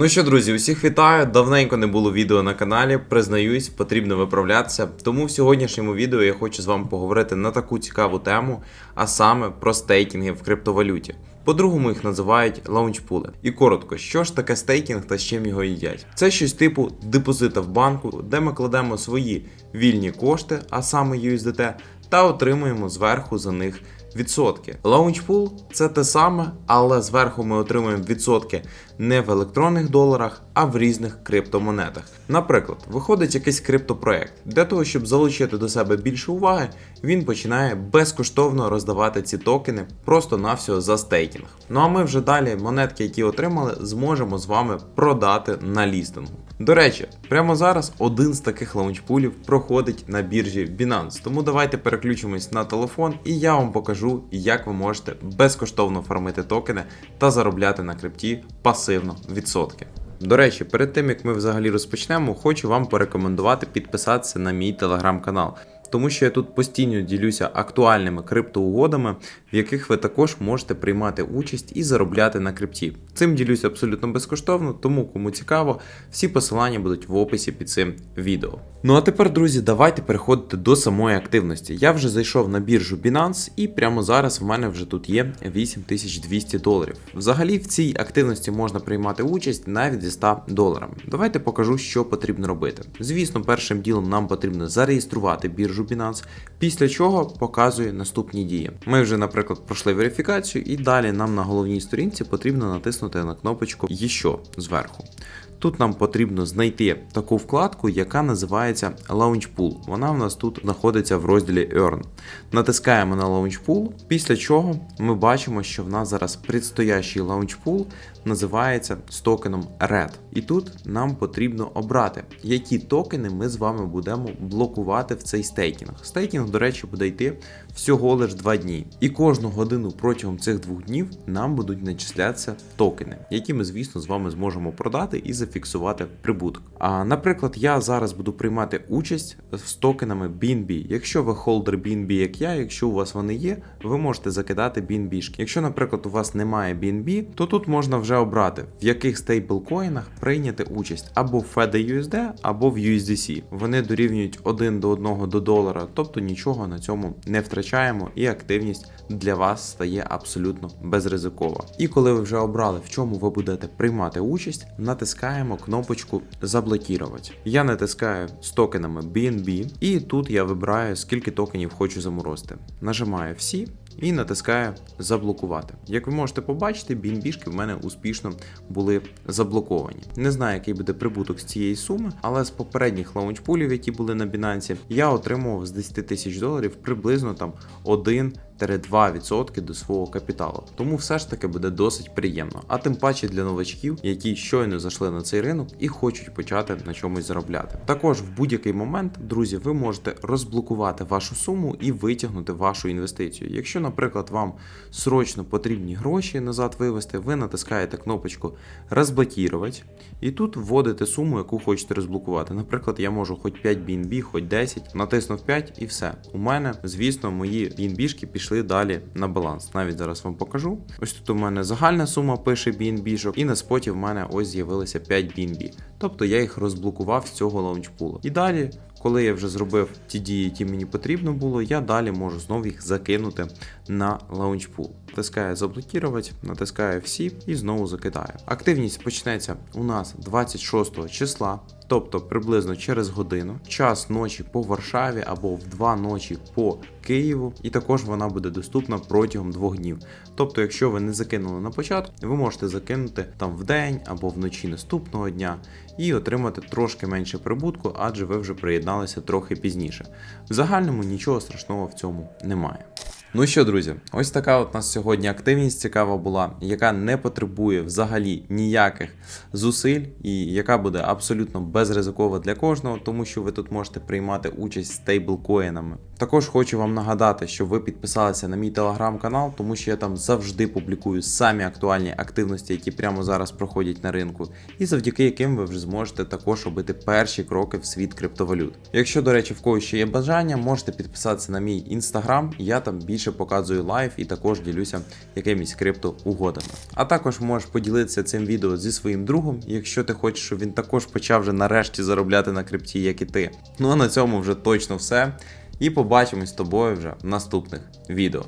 Ну що, друзі, усіх вітаю. Давненько не було відео на каналі. Признаюсь, потрібно виправлятися. Тому в сьогоднішньому відео я хочу з вами поговорити на таку цікаву тему, а саме про стейкінги в криптовалюті. По-другому їх називають лаунчпули. І коротко, що ж таке стейкінг та з чим його їдять? Це щось типу депозита в банку, де ми кладемо свої вільні кошти, а саме USDT, та отримуємо зверху за них Launchpool – це те саме, але зверху ми отримуємо відсотки не в електронних доларах, а в різних криптомонетах. Наприклад, виходить якийсь криптопроект. Для того, щоб залучити до себе більше уваги, він починає безкоштовно роздавати ці токени просто-навсього за стейкінг. Ну а ми вже далі монетки, які отримали, зможемо з вами продати на лістингу. До речі, прямо зараз один з таких лаунчпулів проходить на біржі Binance. Тому давайте переключимось на телефон і я вам покажу, як ви можете безкоштовно фармити токени та заробляти на крипті пасивно відсотки. До речі, перед тим як ми взагалі розпочнемо, хочу вам порекомендувати підписатися на мій телеграм-канал. Тому що я тут постійно ділюся актуальними криптоугодами, в яких ви також можете приймати участь і заробляти на крипті. Цим ділюся абсолютно безкоштовно, тому кому цікаво, всі посилання будуть в описі під цим відео. Ну а тепер, друзі, давайте переходити до самої активності. Я вже зайшов на біржу Binance і прямо зараз в мене вже тут є 8200 доларів. Взагалі в цій активності можна приймати участь навіть зі 100 доларами. Давайте покажу, що потрібно робити. Звісно, першим ділом нам потрібно зареєструвати біржу Binance, після чого показує наступні дії. Ми вже, наприклад, пройшли верифікацію, і далі нам на головній сторінці потрібно натиснути на кнопочку «Ще» зверху. Тут нам потрібно знайти таку вкладку, яка називається Launch Pool. Вона в нас тут знаходиться в розділі Earn. Натискаємо на Launch Pool, після чого ми бачимо, що в нас зараз предстоящий Launch Pool називається з токеном RED. І тут нам потрібно обрати, які токени ми з вами будемо блокувати в цей стейкінг. Стейкінг, до речі, буде йти всього лиш 2 дні. І кожну годину протягом цих двох днів нам будуть начислятися токени, які ми, звісно, з вами зможемо продати і зафіксувати прибуток. А наприклад, я зараз буду приймати участь з токенами BNB. Якщо ви холдер BNB, як я, якщо у вас вони є, ви можете закидати BNB-шки. Якщо, наприклад, у вас немає BNB, то тут можна вже обрати, в яких стейблкоїнах прийняти участь або в FED або в USDC. Вони дорівнюють 1 до 1 до долара, тобто нічого на цьому не втрачаємо, і активність для вас стає абсолютно безризикова. І коли ви вже обрали, в чому ви будете приймати участь, натискаємо кнопочку Заблокувати. Я натискаю з токенами BNB, і тут я вибираю, скільки токенів хочу заморозити. Нажимаю всі. І натискаю заблокувати. Як ви можете побачити, BNB-шки в мене успішно були заблоковані. Не знаю, який буде прибуток з цієї суми, але з попередніх лаунчпулів, які були на Binance, я отримував з 10 тисяч доларів приблизно там 1 2% до свого капіталу. Тому все ж таки буде досить приємно. А тим паче для новачків, які щойно зайшли на цей ринок і хочуть почати на чомусь заробляти. Також в будь-який момент, друзі, ви можете розблокувати вашу суму і витягнути вашу інвестицію. Якщо, наприклад, вам срочно потрібні гроші назад вивести, ви натискаєте кнопочку розблокувати і тут вводите суму, яку хочете розблокувати. Наприклад, я можу хоч 5 BNB, хоч 10, натиснув 5 і все. У мене, звісно, мої BNB-шки пішли далі на баланс. Навіть зараз вам покажу. Ось тут у мене загальна сума пише BNB-шок, і на споті в мене ось з'явилося 5 BNB. Тобто я їх розблокував з цього лаунчпулу. І далі. Коли я вже зробив ті дії, які мені потрібно було, я далі можу знову їх закинути на лаунчпул. Натискаю заблокувати, натискаю всі і знову закидаю. Активність почнеться у нас 26 числа, тобто приблизно через годину, час ночі по Варшаві або в 2 ночі по Києву, і також вона буде доступна протягом двох днів. Тобто, якщо ви не закинули на початку, ви можете закинути там в день або вночі наступного дня і отримати трошки менше прибутку, адже ви вже приєдналися трохи пізніше. В загальному нічого страшного в цьому немає. Ну що, друзі, ось така от у нас сьогодні активність цікава була, яка не потребує взагалі ніяких зусиль, і яка буде абсолютно безризикова для кожного, тому що ви тут можете приймати участь стейблкоїнами. Також хочу вам нагадати, що ви підписалися на мій телеграм-канал, тому що я там завжди публікую самі актуальні активності, які прямо зараз проходять на ринку, і завдяки яким ви вже зможете також робити перші кроки в світ криптовалют. Якщо, до речі, в когось ще є бажання, можете підписатися на мій інстаграм, я там більше більше показую лайв і також ділюся якимись криптоугодами. А також можеш поділитися цим відео зі своїм другом, якщо ти хочеш, щоб він також почав вже нарешті заробляти на крипті, як і ти. Ну а на цьому вже точно все. І побачимось з тобою вже в наступних відео.